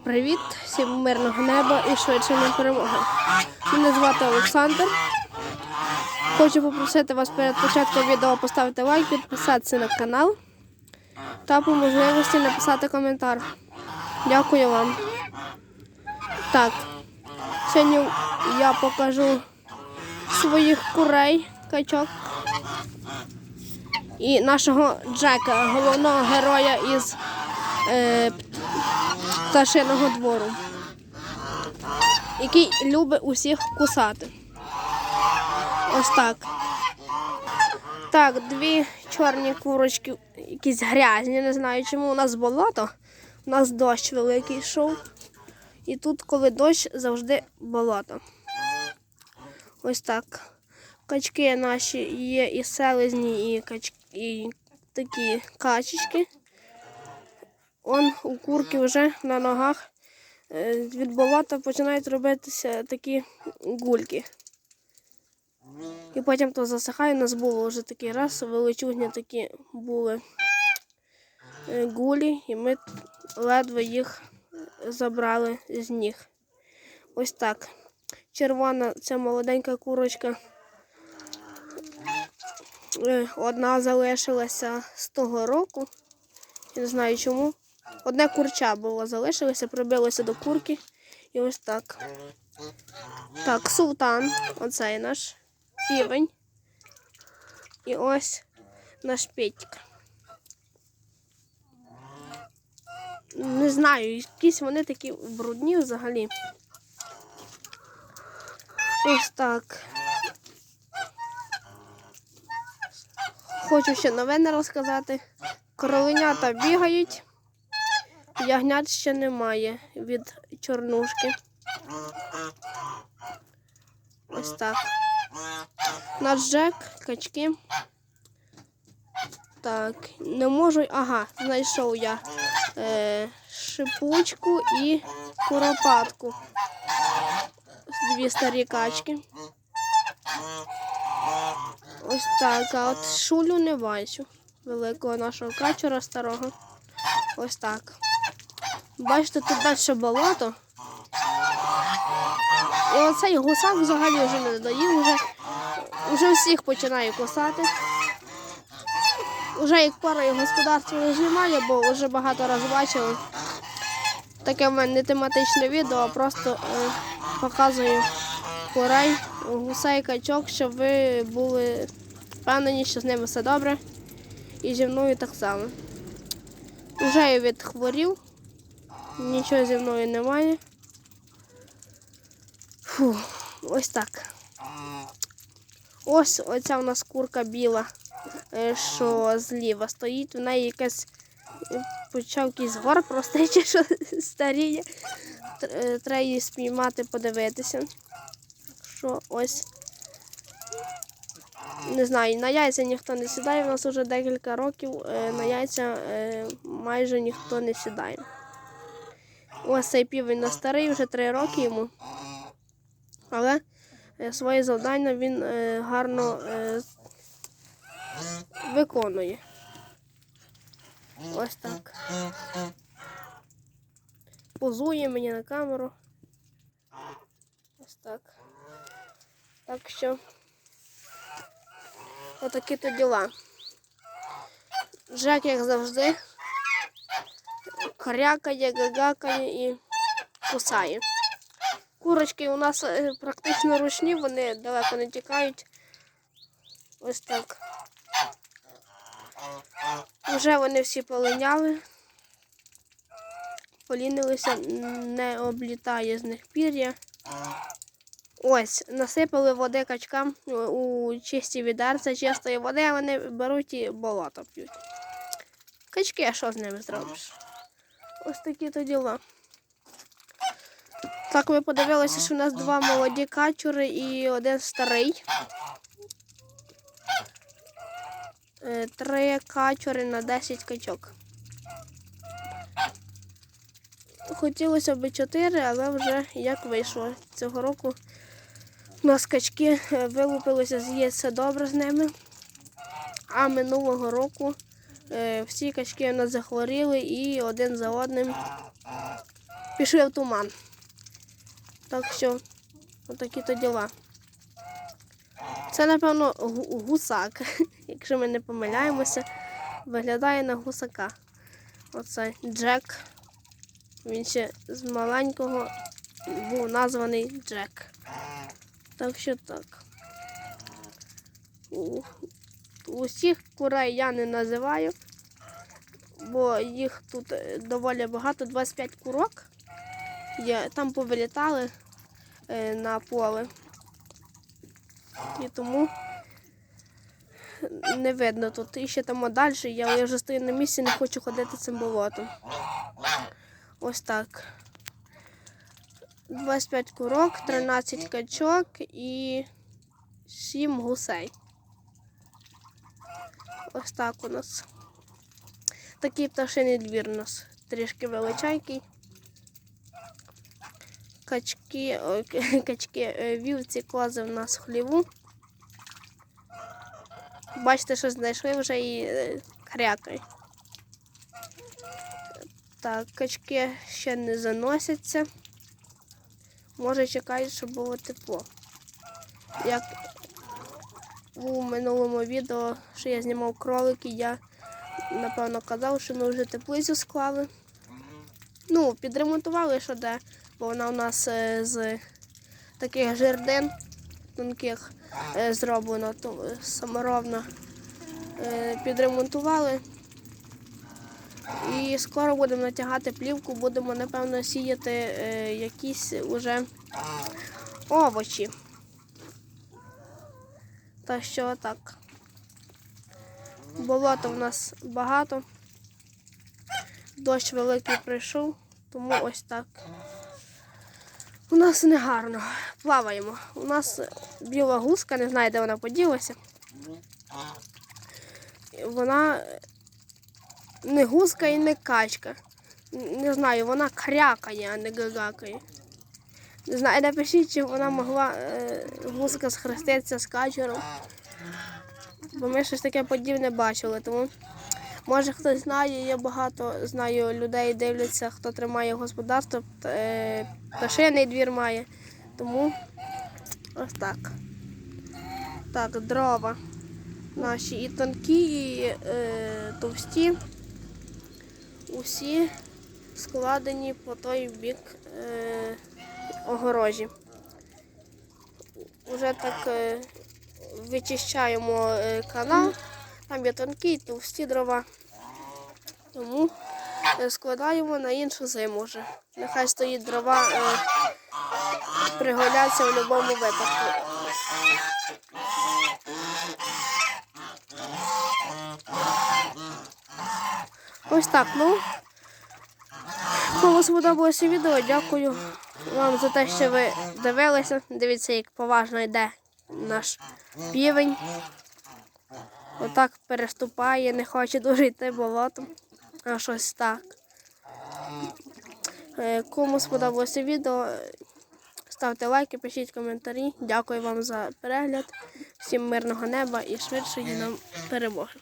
Привіт, всім мирного неба і швидшої перемоги. Мене звати Олександр. Хочу попросити вас перед початком відео поставити лайк, підписатися на канал та по можливості написати коментар. Дякую вам. Так, сьогодні я покажу своїх курей, качок і нашого Джека, головного героя із е, пташиного двору, який любить усіх кусати. Ось так. Так, дві чорні курочки, якісь грязні, не знаю чому. У нас болото, у нас дощ великий йшов. І тут, коли дощ, завжди болото. Ось так. Качки наші є і селезні, і, кач... і такі качечки. Он у курки вже на ногах е, від починають робитися такі гульки. І потім то засихає. У нас було вже такий раз, величезні такі були е, гулі, і ми ледве їх забрали з ніг. Ось так. Червона ця молоденька курочка. Е, Одна залишилася з того року. Я не знаю чому. Одне курча було залишилося, прибилося до курки. І ось так. Так, султан, оцей наш півень. І ось наш Петька. Не знаю, якісь вони такі брудні взагалі. Ось так. Хочу ще новини розказати. Кроленята бігають. Ягнят ще немає від чорнушки. Ось так. Наш Джек, качки. Так, не можу. Ага, знайшов я е, шипучку і куропатку. Дві старі качки. Ось так. А от шулю не бачу. Великого нашого качура старого. Ось так. Бачите, тут далі болото. І оцей гусак взагалі вже не доїв, вже, вже всіх починає кусати. Уже як пара і господарства не знімає, бо вже багато разів бачили. Таке в мене не тематичне відео, а просто е, показую курей, гусей, качок, щоб ви були впевнені, що з ними все добре. І зі мною так само. Вже я відхворів, нічого зі мною немає. Фу, ось так. Ось оця у нас курка біла, е, що зліва стоїть. В неї якась е, почав якийсь гор простий, чи що старіє. Е, Треба її спіймати, подивитися. Що ось. Не знаю, на яйця ніхто не сідає. У нас вже декілька років на яйця майже ніхто не сідає. Ось цей півень на старий, вже три роки йому. Але е, своє завдання він е, гарно е, виконує. Ось так. Позує мені на камеру. Ось так. Так що. Отакі то діла. Жак, як завжди, крякає, гагакає і кусає. Курочки у нас е, практично ручні, вони далеко не тікають. Ось так. Вже вони всі полиняли. Полінилися, не облітає з них пір'я. Ось, насипали води качкам у- у чисті відерця чистої води, вони беруть і болото п'ють. Качки, а що з ними зробиш? Ось такі то діла. Так, ми подивилися, що у нас два молоді качури і один старий. Е, Три качури на 10 качок. Хотілося б чотири, але вже як вийшло. Цього року у нас качки е, вилупилися, все добре з ними. А минулого року всі качки у нас захворіли і один за одним пішли в туман. Так що, отакі то діла. Це, напевно, гусак, якщо ми не помиляємося, виглядає на гусака. Оце Джек. Він ще з маленького був названий Джек. Так що так. Усіх курей я не називаю, бо їх тут е, доволі багато, 25 курок. Є, там повилітали е, на поле. І тому не видно тут. І ще там далі. Я вже стою на місці, не хочу ходити цим болотом. Ось так. 25 курок, 13 качок і 7 гусей. Ось так у нас. Такий пташиний двір у нас трішки величенький. Качки, ой, качки, е, вівці, кози в нас в хліву. Бачите, що знайшли вже і е, крякають. Так, качки ще не заносяться. Може чекають, щоб було тепло. Як у минулому відео, що я знімав кролики, я напевно казав, що ми вже теплицю склали. Ну, підремонтували що де, бо вона у нас е, з таких жердин тонких е, зроблена, е, саморобна. Е, Підремонтували. І скоро будемо натягати плівку, будемо, напевно, сіяти якісь уже овочі. Та що так. Болота в нас багато. Дощ великий прийшов, тому ось так. У нас не гарно. Плаваємо. У нас біла гуска, не знаю, де вона поділася. Вона не гуска і не качка. Не знаю, вона крякає, а не гагакає. Не знаю, напишіть, чи вона могла е, гуска схреститися з качером. Бо ми щось таке подібне бачили. Тому може хтось знає, я багато знаю людей, дивляться, хто тримає господарство, е, двір має. Тому ось так. Так, дрова наші і тонкі, і е, товсті. Усі складені по той бік е, огорожі. Уже так е, вичищаємо е, канал. Там є тонкі товсті дрова. Тому е, складаємо на іншу зиму вже. Нехай стоїть дрова, пригодяться в будь-якому випадку. Ось так, ну. Кому сподобалося відео, дякую вам за те, що ви дивилися. Дивіться, як поважно йде наш півень. Отак переступає, не хоче дуже йти болотом. А щось так. Е, Кому сподобалося відео, ставте лайки, пишіть коментарі. Дякую вам за перегляд. Всім мирного неба і швидшої нам перемоги.